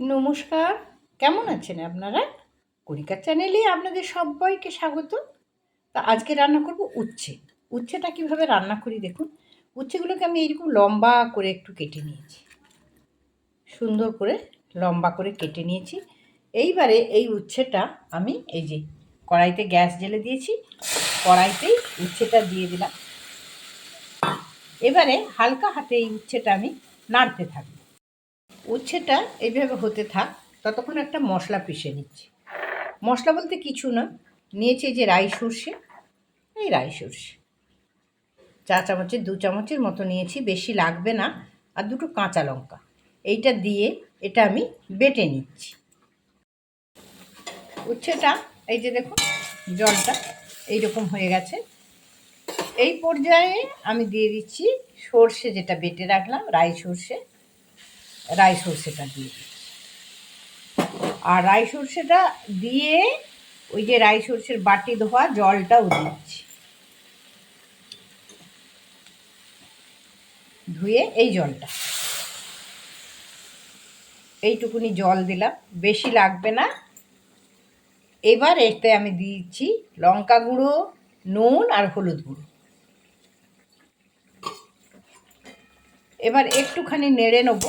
নমস্কার, কেমন আছেন আপনারা? করিকার চ্যানেলে আপনাদের সবাইকে স্বাগত। তা আজকে রান্না করব উচ্ছে। উচ্ছেটা কীভাবে রান্না করি দেখুন। উচ্ছেগুলোকে আমি এইরকম লম্বা করে একটু কেটে নিয়েছি। সুন্দর করে লম্বা করে কেটে নিয়েছি। এইবারে এই উচ্ছেটা আমি এই যে কড়াইতে গ্যাস জেলে দিয়েছি, কড়াইতেই উচ্ছেটা দিয়ে দিলাম। এবারে হালকা হাতে এই উচ্ছেটা আমি নাড়তে থাকব। উচ্ছেটা এইভাবে হতে থাক, ততক্ষণ একটা মশলা পিষে নিচ্ছি। মশলা বলতে কিছু না, নিয়েছি যে রাই সর্ষে, এই রাই সর্ষে। চা চামচের, দু চামচের মতো নিয়েছি, বেশি লাগবে না, আর দুটো কাঁচা লঙ্কা। এইটা দিয়ে এটা আমি বেটে নিচ্ছি। উচ্ছেটা এই যে দেখুন, জলটা এইরকম হয়ে গেছে। এই পর্যায়ে আমি দিয়ে দিচ্ছি সর্ষে যেটা বেটে রাখলাম, রাই সর্ষে। রাই সর্ষেটা দিয়ে আর রাই সর্ষেটা দিয়ে ওই যে রাই সর্ষের বাটি ধোয়া, জলটাও দিচ্ছি। ধুয়ে এই জলটা। এইটুকুনি জল দিলাম, বেশি লাগবে না। এবার এতে আমি দিচ্ছি লঙ্কা গুঁড়ো, নুন আর হলুদ গুঁড়ো। এবার একটুখানি নেড়ে নেব।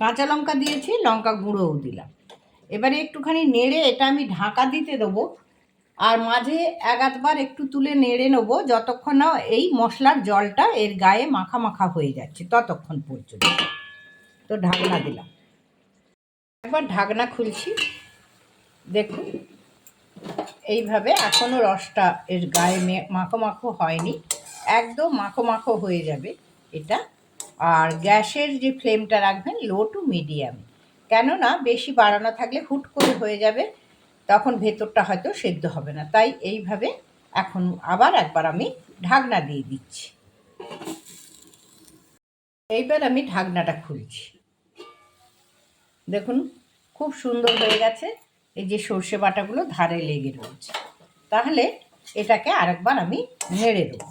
কাঁচা লঙ্কা দিয়েছি, লঙ্কা গুঁড়োও দিলাম। এবারে একটুখানি নেড়ে এটা আমি ঢাকা দিতে দেবো আর মাঝে এক আধবার একটু তুলে নেড়ে নেব, যতক্ষণ না এই মশলার জলটা এর গায়ে মাখা মাখা হয়ে যাচ্ছে, ততক্ষণ পর্যন্ত। তো ঢাকনা দিলাম। একবার ঢাকনা খুলছি, দেখুন। এইভাবে এখনও রসটা এর গায়ে মাখো মাখো হয়নি, একদম মাখো মাখো হয়ে যাবে এটা। আর গ্যাসের যে ফ্লেমটা রাখবেন লো টু মিডিয়াম কেননা বেশি বাড়ানো থাকলে হুট করে হয়ে যাবে, তখন ভেতরটা হয়তো সেদ্ধ হবে না। তাই এইভাবে এখন আবার একবার আমি ঢাকনা দিয়ে দিচ্ছি। এইবার আমি ঢাকনাটা খুলছি। দেখুন, খুব সুন্দর হয়ে গেছে। এই যে সর্ষে বাটাগুলো ধারে লেগে রয়েছে। তাহলে এটাকে আরেকবার আমি নেড়ে দেবো।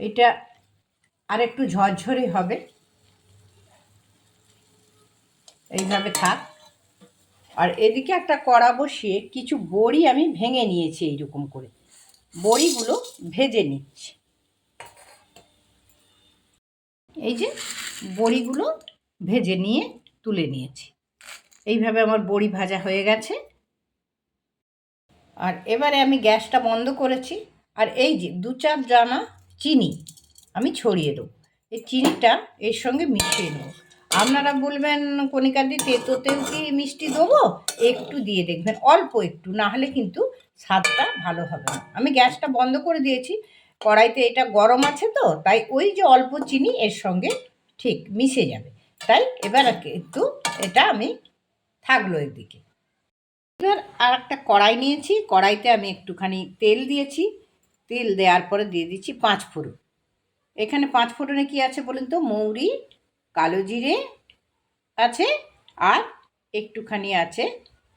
এটা আর একটু ঝরঝরে হবে। এইভাবে থাক। আর এদিকে একটা কড়া বসিয়ে কিছু বড়ি আমি ভেঙে নিয়েছি এইরকম করে। বড়িগুলো ভেজে নিচ্ছি। এই যে বড়িগুলো ভেজে নিয়ে তুলে নিয়েছি। এইভাবে আমার বড়ি ভাজা হয়ে গেছে। আর এবারে আমি গ্যাসটা বন্ধ করেছি। আর এই যে দু চার জানা চিনি, আমি ছড়িয়ে দেবো। এই চিনিটা এর সঙ্গে মিশিয়ে দেবো আপনারা বলবেন, কণিকাদি তেতোতেও কি মিষ্টি দেবো? একটু দিয়ে দেখবেন, অল্প একটু না হলে কিন্তু স্বাদটা ভালো হবে না। আমি গ্যাসটা বন্ধ করে দিয়েছি, কড়াইতে এটা গরম আছে তো, তাই ওই যে অল্প চিনি এর সঙ্গে ঠিক মিশে যাবে। তাই এবার একটু এটা আমি থাকল এদিকে। এবার আর একটা কড়াই নিয়েছি, কড়াইতে আমি একটুখানি তেল দিয়েছি। তেল দেওয়ার পরে দিয়ে দিচ্ছি পাঁচ ফোড়ন। এখানে পাঁচ ফোড়নে কি আছে বলুন তো? মৌরি, কালো জিরে আছে, আর একটুখানি আছে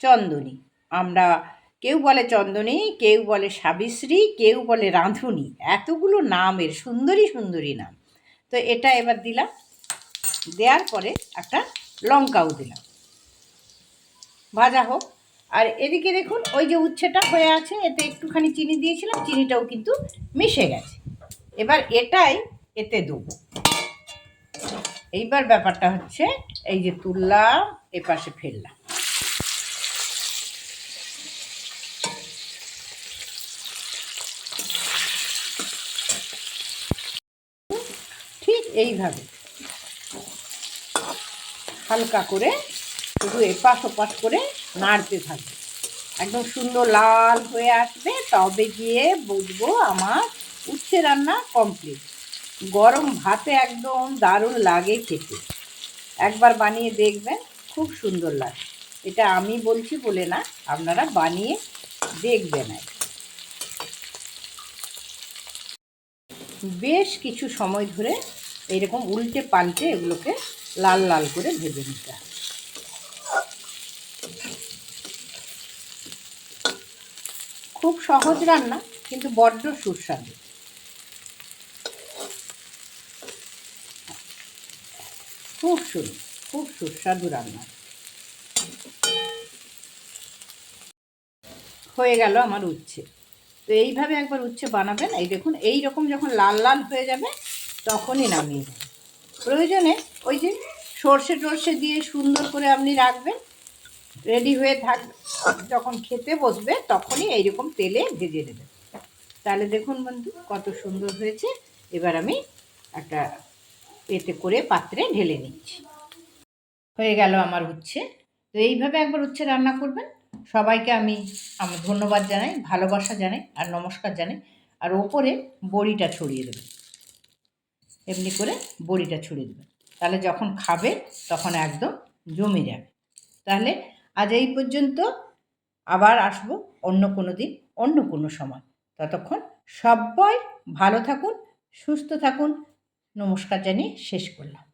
চন্দনী। আমরা কেউ বলে চন্দনী, কেউ বলে সাবিশ্রী, কেউ বলে রাঁধুনি। এতগুলো নামের, সুন্দরী সুন্দরী নাম। তো এটা এবার দিলাম। দেওয়ার পরে একটা লঙ্কাও দিলাম। ভাজা হোক। আর এদিকে দেখুন, ওই যে উচ্ছেটা হয়ে আছে, এতে একটুখানি চিনি দিয়েছিলাম, চিনিটাও কিন্তু মিশে গেছে। এবার এটাই এতে দেবো। এইবার ব্যাপারটা হচ্ছে, এই যে তুললাম এ পাশে ফেললাম। ঠিক এইভাবে। হালকা করে শুধু এপাশ ওপাশ করে নাড়তে থাকবে। একদম সুন্দর লাল হয়ে আসবে, তবে গিয়ে বুঝব আমার উচ্ছে রান্না কমপ্লিট গরম ভাতে একদম দারুণ লাগে খেতে। একবার বানিয়ে দেখবেন, খুব সুন্দর লাগে। এটা আমি বলছি বলে না, আপনারা বানিয়ে দেখবেন আর বেশ কিছু সময় ধরে এরকম উল্টে পাল্টে এগুলোকে লাল লাল করে ভেজে নিতে হবে খুব সহজ রান্না, কিন্তু বড্ড সুস্বাদু। খুব সুন্দর খুব সুস্বাদু রান্না। হয়ে গেল আমার উচ্ছে। তো এইভাবে একবার উচ্ছে বানাবেন। এই দেখুন এই রকম যখন লাল লাল হয়ে যাবে, তখনই নামিয়ে দেবেন প্রয়োজনে ওই যে সর্ষে টর্ষে দিয়ে সুন্দর করে আপনি রাখবেন, রেডি হয়ে থাক যখন খেতে বসবে, তখনই এইরকম তেলে ভেজে দেবেন তাহলে দেখুন বন্ধু, কত সুন্দর হয়েছে। এবার আমি একটা এতে করে পাত্রে ঢেলে নিচ্ছি। হয়ে গেল আমার উচ্ছে। তো এইভাবে একবার উচ্ছে রান্না করবেন। সবাইকে আমি আমার ধন্যবাদ জানাই, ভালোবাসা জানাই আর নমস্কার জানাই। আর ওপরে বড়িটা ছড়িয়ে দেবেন। এমনি করে বড়িটা ছড়িয়ে দেবেন। তাহলে যখন খাবে, তখন একদম জমে যাবে। তাহলে আজ এই পর্যন্ত। আবার আসব অন্য কোনো দিন, অন্য কোনো সময়। ততক্ষণ সবাই ভালো থাকুন, সুস্থ থাকুন। নমস্কার জানিয়ে শেষ করলাম।